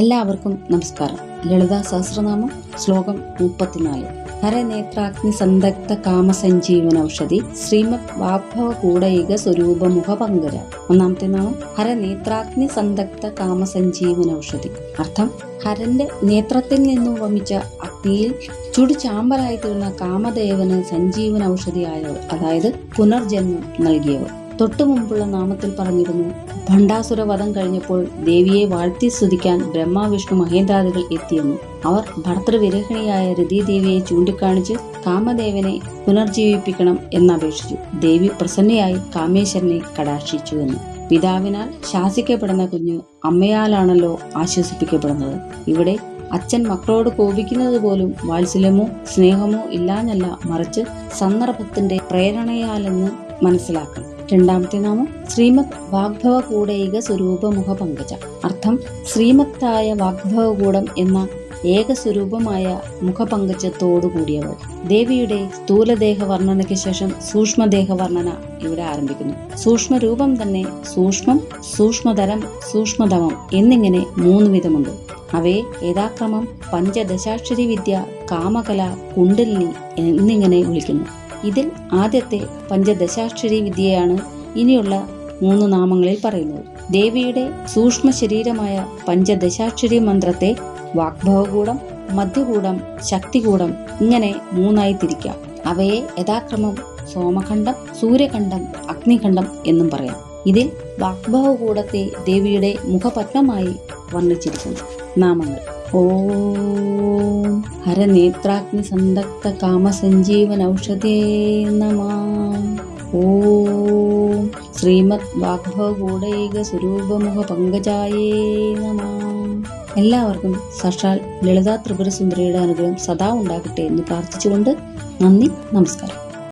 എല്ലാവർക്കും നമസ്കാരം. ലളിതാ സഹസ്രനാമം ശ്ലോകം മുപ്പത്തിനാല്. ഹരനേത്രാഗ്നി സന്തക്ത കാമസഞ്ജീവന ഔഷധി ശ്രീമത് വാഭവ കൂടയിക സ്വരൂപമുഖ പങ്കര ഒന്നാമത്തെ നാമം ഹരനേത്രാഗ്നി സന്തക്ത കാമസഞ്ജീവന ഔഷധി അർത്ഥം ഹരന്റെ നേത്രത്തിൽ നിന്നും വമിച്ച അഗ്നിയിൽ ചുടു ചാമ്പലായി തീർന്ന കാമദേവന് സഞ്ജീവന ഔഷധിയായവർ അതായത് പുനർജന്മം നൽകിയവർ. തൊട്ടു മുമ്പുള്ള നാമത്തിൽ പറഞ്ഞിരുന്നു. ഭണ്ഡാസുര വധം കഴിഞ്ഞപ്പോൾ ദേവിയെ വാഴ്ത്തി സ്തുതിക്കാൻ ബ്രഹ്മ വിഷ്ണു മഹേന്ദ്രാദികൾ എത്തിയെന്നു. അവർ ഭർത്തൃവിരഹിണിയായ രതിദേവിയെ ചൂണ്ടിക്കാണിച്ച് കാമദേവനെ പുനർജീവിപ്പിക്കണം എന്നപേക്ഷിച്ചു. ദേവി പ്രസന്നയായി കാമേശ്വരനെ കടാക്ഷിച്ചു എന്ന് പിതാവിനാൽ ശാസിക്കപ്പെടുന്ന കുഞ്ഞ് അമ്മയാലാണല്ലോ ആശ്വസിപ്പിക്കപ്പെടുന്നത്. ഇവിടെ അച്ഛൻ മക്കളോട് കോപിക്കുന്നത് പോലും വാത്സല്യമോ സ്നേഹമോ ഇല്ലാഞ്ഞല്ല മറിച്ച് സന്ദർഭത്തിന്റെ പ്രേരണയാലെന്ന് മനസ്സിലാക്കണം. രണ്ടാമത്തെ നാമം ശ്രീമത് വാഗ്ഭവ കൂടൈക സ്വരൂപമുഖ പങ്കജ. അർത്ഥം ശ്രീമത്തായ വാഗ്ഭവകൂടം എന്ന ഏക സ്വരൂപമായ മുഖപങ്കജത്തോടു കൂടിയവൾ. ദേവിയുടെ സ്ഥൂലദേഹ വർണനയ്ക്ക് ശേഷം സൂക്ഷ്മദേഹ വർണന ഇവിടെ ആരംഭിക്കുന്നു. സൂക്ഷ്മരൂപം തന്നെ സൂക്ഷ്മം സൂക്ഷ്മതരം സൂക്ഷ്മതമം എന്നിങ്ങനെ മൂന്ന് വിധമുണ്ട്. അവയെ യഥാക്രമം പഞ്ചദശാക്ഷരി വിദ്യ കാമകല കുണ്ടലിനി എന്നിങ്ങനെ വിളിക്കുന്നു. ഇതിൽ ആദ്യത്തെ പഞ്ചദശാക്ഷരി വിദ്യയാണ് ഇനിയുള്ള മൂന്ന് നാമങ്ങളിൽ പറയുന്നത്. ദേവിയുടെ സൂക്ഷ്മ ശരീരമായ പഞ്ചദശാക്ഷരി മന്ത്രത്തെ വാഗ്ഭവകൂടം മധ്യകൂടം ശക്തികൂടം ഇങ്ങനെ മൂന്നായി തിരിക്കാം. അവയെ യഥാക്രമം സോമഖണ്ഡം സൂര്യഖണ്ഡം അഗ്നിഖണ്ഡം എന്നും പറയാം. ഇതിൽ വാഗ്ഭവകൂടത്തെ ദേവിയുടെ മുഖപത്മമായി വർണിച്ചിരിക്കുന്നു. നാമങ്ങൾ. ഓം ഹരനേത്രാഗ്നി സന്തക്ത കാമസഞ്ജീവൻ ഔഷധേ നമ ഓം ശ്രീമത് വാഗ്ഭവകൂടൈക സ്വരൂപമുഖ പങ്കജായേ നമ എല്ലാവർക്കും സാക്ഷാൽ ലളിതാ ത്രിപുരസുന്ദരിയുടെ അനുഗ്രഹം സദാ ഉണ്ടാകട്ടെ എന്ന് പ്രാർത്ഥിച്ചുകൊണ്ട് നന്ദി നമസ്കാരം.